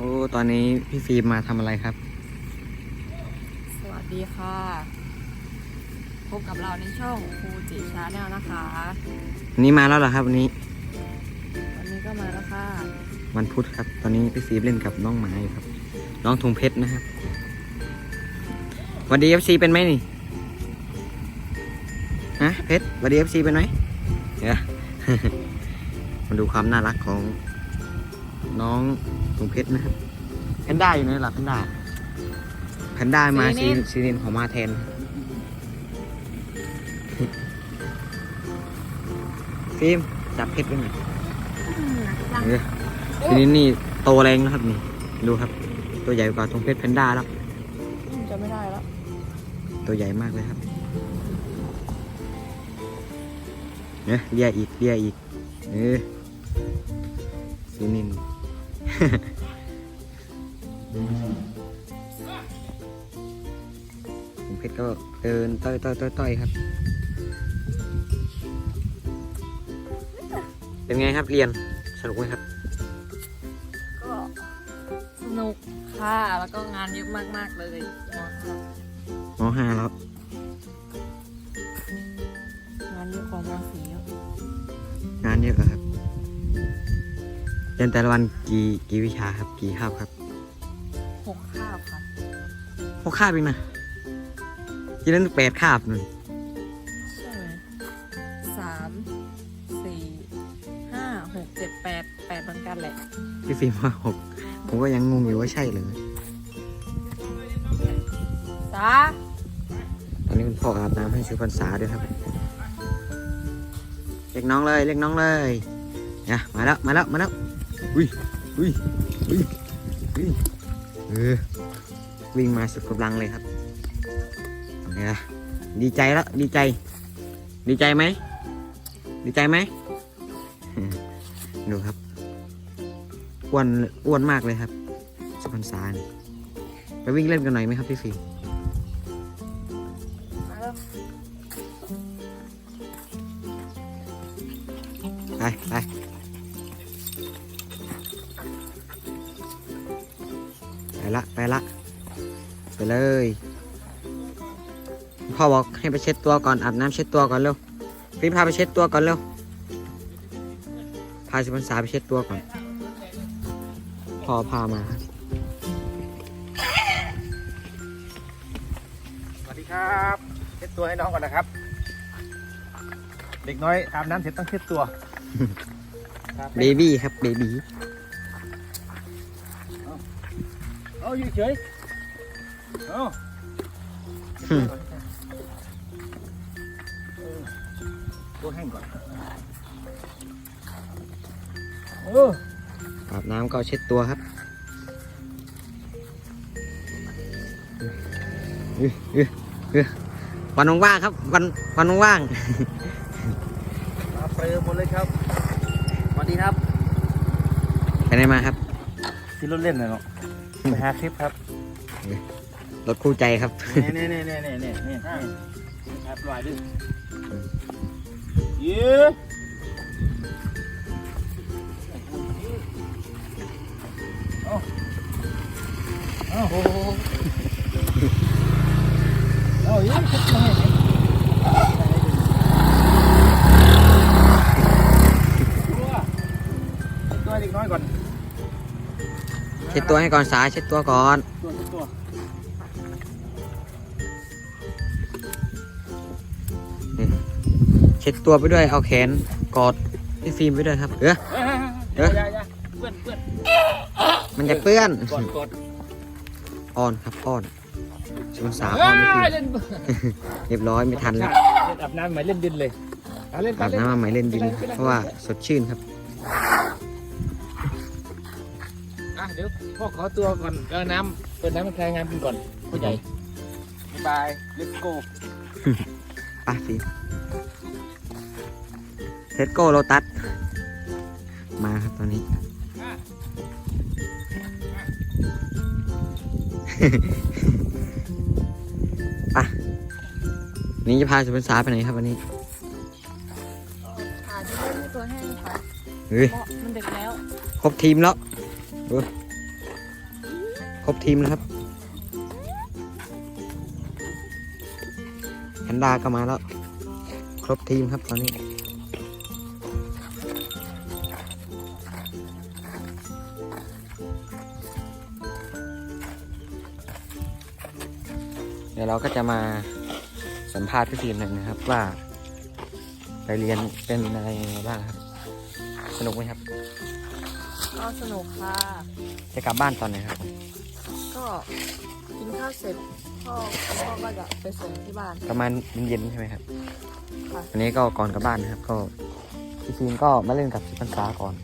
อ้ตอนนี้พี่ฟิล์มมาทำอะไรครับ สวัสดีค่ะ พบกับเราในช่องครูจิชาแนลนะคะวันนี้มาแล้วเหรอครับวันนี้ วันนี้ก็มาแล้วค่ะ วันพุธครับ ตอนนี้พี่ฟิล์มเล่นกับน้องหมาอยู่ครับ น้องทุงเพชรนะครับหวันดีเอฟซีเป็นไหมนี่ ฮะเพชรหวันดีเอฟซีเป็นไหมเดี๋ยว มาดูความน่ารักของ น้องทุงเพชรนะครับแพนด้าอยู่ไหนล่ะแพนด้าแพนด้ามาซีซีนินของมาแทนฟิล์มจับเพชรไว้หน่อยเออทีนี้นี่โตแรงนะครับนี่ดูครับ ตัวใหญ่กว่าทงเพชรแพนด้าแล้วจะไม่ได้แล้วตัวใหญ่มากเลยครับเนี่ยเลียอีกเลียอีกเออซีนิน ทงเพชรก็เดินต้อยต้อยต้อยต้อยครับ เป็นไงครับเรียนสนุกไหมครับ ก็สนุกค่ะ แล้วก็งานเยอะมาก ๆ เลยมมห้าแล้ว เรียนแต่ละวันกี่กี่วิชาครับ กี่คาบครับหกคาบค่ะหกคาบเองนะที่นั่นแปดคาบนั่นใช่ไหมสามสี่ห้าหกเจ็ดแปดแปดเหมือนกันแหละพี่ฟิล์มว่าหกผมก็ยังงงอยู่ว่าใช่เลยจ้าตอนนี้คุณพ่ออาบน้ำให้ซื้อพรรษาด้วยครับเรียกน้องเลยเรียกน้องเลยเนี่ยมาแล้วมาแล้วมาแล้ว อุ้ยอุ้ยอุ้ยอุ้ยเออวิ่งมาสุดกำลังเลยครับเนี่ยดีใจแล้วดีใจ ดีใจไหมดีใจไหมดูครับอ้วนอ้วนมากเลยครับสุพรรษานี่ไปวิ่งเล่นกันหน่อยไหมครับพี่ฟิล์มไปไป ละไปละ ไปเลย พ่อบอกให้ไปเช็ดตัวก่อนอาบน้ำเช็ดตัวก่อนเร็วพี่พาไปเช็ดตัวก่อนเร็วพาสิพันษาไปเช็ดตัวก่อนพ่อพามา สวัสดีครับ เช็ดตัวให้น้องก่อนนะครับ เด็กน้อยอาบน้ำเสร็จต้องเช็ดตัวครับเบบี้ครับเบบี้ เอาอยู่เฉยเอาอืมเออตัวแห้งก่อนเอออาบน้ำก็เช็ดตัวครับอื้ออื้ออื้อวันว่างๆครับ วันวันว่างมาเปรย์หมดเลยครับสวัสดีครับๆไปไหนมาครับที่รถเล่นนะเนาะ ไปหาคลิปครับรถคู่ใจครับนี่นี่นี่นี่นี่นี่นี่แอบปล่อยดิยื้อเอาเอาโอ้โหเอายื้อขึ้ ช็ดตัวให้ก่อนสายเช็ดตัวก่อนตัวตัวเช็ดตัวไปด้วยเอาแขนกอดพี่ฟิล์มไปด้วยครับเออเฮ้ยเฮ้ยเฮ้ยเพื่อนเพื่อนมันจะเปื้อนกดกดอ้อนครับอ้อนชวนสาวอ้อนไม่ฟิล์มเล่นเรียบร้อยไม่ทันแล้วอาบน้ำมาเล่นดินเลยเอาเล่นอาบน้ำมาใหม่เล่นดิน เพราะว่าสดชื่นครับ เดี๋ยวพ่อขอตัวก่อนเอาน้ำเปิดน้ำมันคลายงานกันก่อนพ่อใหญ่บ๊ายบาย let's go ไปฟิล์มเทสโก้โลตัส มาครับตอนนี้ ไป นี่จะพาสุพรรษาไปไหนครับวันนี้หาที่เล่นให้ตัวแห้งค่ะ เฮ้ยเพราะมันเด็กแล้ว ครบทีมแล้วดู รบทีมนะครับแพนด้าก็มาแล้ว ครบทีมครับตอนนี้เดี๋ยวเราก็จะมาสัมภาษณ์พี่ฟิล์มหน่อยนะครับ ว่า ไปเรียนเป็นอะไรยังไงบ้างครับ สนุกไหมครับ ก็สนุกค่ะ จะกลับบ้านตอนไหนครับ ก็กินข้าวเสร็จพ่อพ่อก็จะไปส่งที่บ้านประมาณเย็นๆใช่ไหมครับ ค่ะวันนี้ก็ก่อนกลับบ้านนะครับ ก็พี่ฟิล์มก็มาเล่นกับสิพันษาก่อน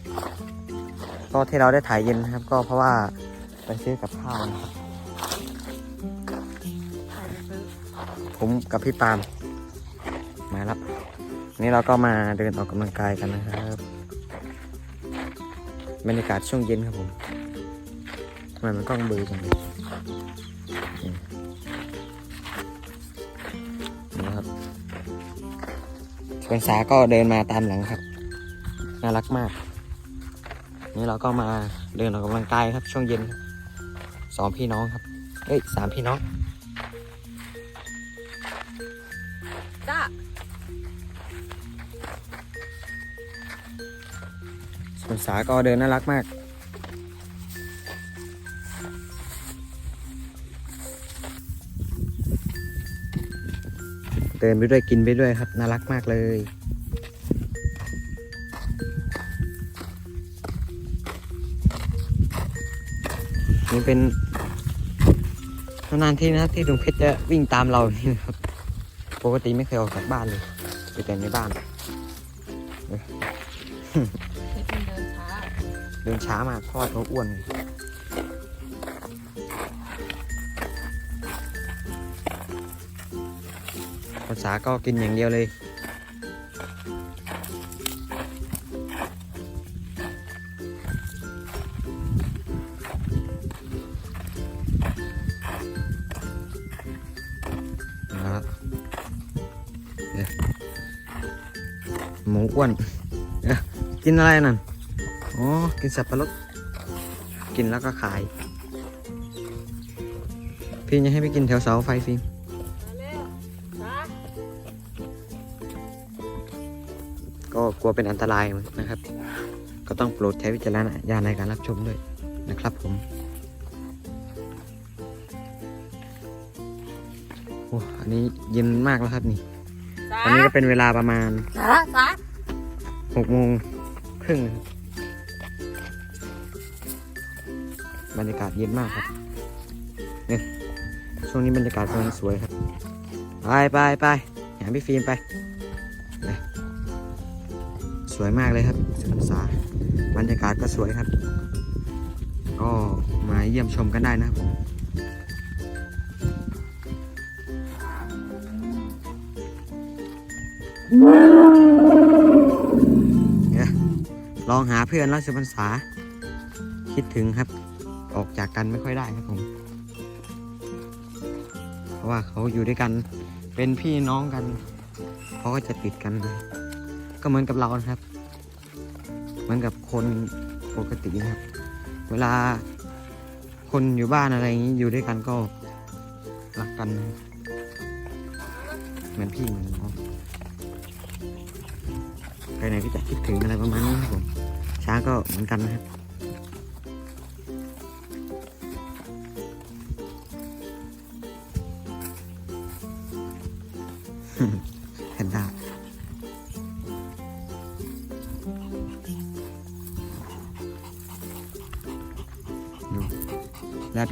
ก็ที่เราได้ถ่ายเย็นนะครับ ก็เพราะว่าไปซื้อกับข้าวนะครับใครไปซื้อผมกับพี่ปาล์มมาแล้ววันนี้เราก็มาเดินออกกำลังกายกันนะครับ บรรยากาศช่วงเย็นครับผม ทำไมมันกล้องเบลอจังเลยนี่นะครับสวนสาก็เดินมาตามหลังครับ น่ารักมาก นี่เราก็มาเดินออกกำลังกายครับ ช่วงเย็นครับสองพี่น้องครับ เอ้ยสามพี่น้องจ้าสวนสาก็เดินน่ารักมาก เดินไปด้วยกินไปด้วยครับ น่ารักมากเลยนี่เป็นนานๆที่นะครับที่ลุงเพชรจะวิ่งตามเรานี่นะครับ ปกติไม่เคยออกจากบ้านเลยอยู่แต่ในบ้านเพชรมันเดินช้า เดินช้ามากเพราะว่าเขาอ้วนไงภาษาก็กินอย่างเดียวเลยนะครับเนี่ยหมูอ้วนเอ๊ะกินอะไรนั่น อ๋อ กินสับปะรด กินแล้วก็ขาย พี่จะให้ไปกินแถวเสาไฟฟิล์ม ก็กลัวเป็นอันตรายนะครับ ก็ต้องโปรดใช้วิจารณญาณในการรับชมด้วยนะครับผมโอ้อันนี้เย็นมากแล้วครับนี่จ้าตอนนี้ก็เป็นเวลาประมาณจ้าจ้าหกโมงครึ่งนะครับบรรยากาศเย็นมากครับเนี่ยช่วงนี้บรรยากาศกำลังสวยครับ ไปไปไปหาพี่ฟิล์มไปไป สวยมากเลยครับสุพรรษาบรรยากาศก็สวยครับ ก็มาเยี่ยมชมกันได้นะครับผมเนี่ยลองหาเพื่อนแล้วสุพรรษา คิดถึงครับ ออกจากกันไม่ค่อยได้ครับผม เพราะว่าเขาอยู่ด้วยกันเป็นพี่น้องกันเขาก็จะติดกันนะ ก็เหมือนกับเรานะครับ เหมือนกับคนปกตินะครับ เวลาคนอยู่บ้านอะไรอย่างนี้อยู่ด้วยกันก็รักกัน เหมือนพี่เหมือนน้องใครไหนก็จะคิดถึงอะไรประมาณนี้ครับผมช้างก็เหมือนกันนะครับ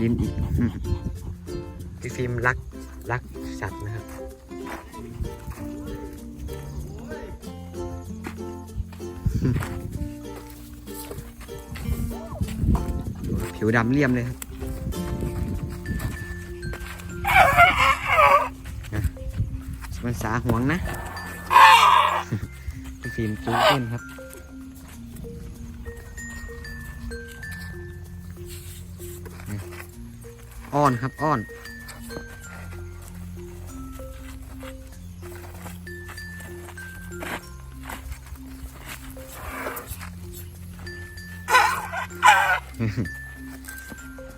ลิ้นอีกพี่ฟิล์มรักรักสัตว์นะครับ ผิวดำเลี่ยมเลยครับนะมันสาห่วงนะ พี่ฟิล์มจู้ต้นครับ อ้อนครับอ้อน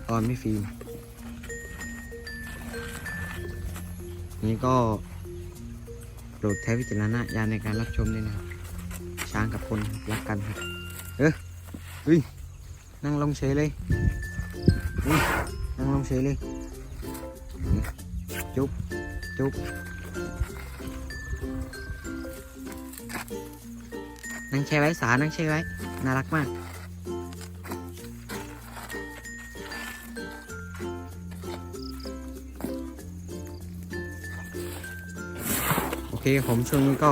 อ้อนไม่ฟิล์มนี่ก็โปรดใช้วิจารณญาณในการรับชมด้วยนะช้างกับคนรักกันครับ เออเฮ้ยนั่งลงเชเลย นั่งลงเฉยเลยนี่จุ๊บจุ๊บนั่งแช่ไว้สานั่งแช่ไว้ น่ารักมากโอเคผมช่วงนี้ก็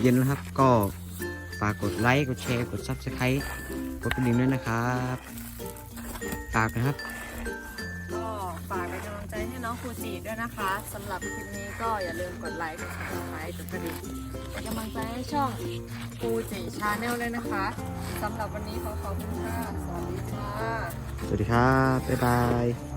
เย็นแล้วครับ ก็ฝากกดไลค์ กดแชร์ กด Subscribe กดกระดิ่งด้วยนะครับ ฝากนะครับ ใจให้น้องฟูจิด้วยนะคะสำหรับคลิปนี้ก็อย่าลืมกดไลค์ กดแชร์ไลค์กดกระดิ่งเป็นกำลังใจให้ช่องฟูจิชาแนลเลยนะคะสำหรับวันนี้ขอขอบคุณค่ะ สวัสดีค่ะ สวัสดีครับ บ๊ายบาย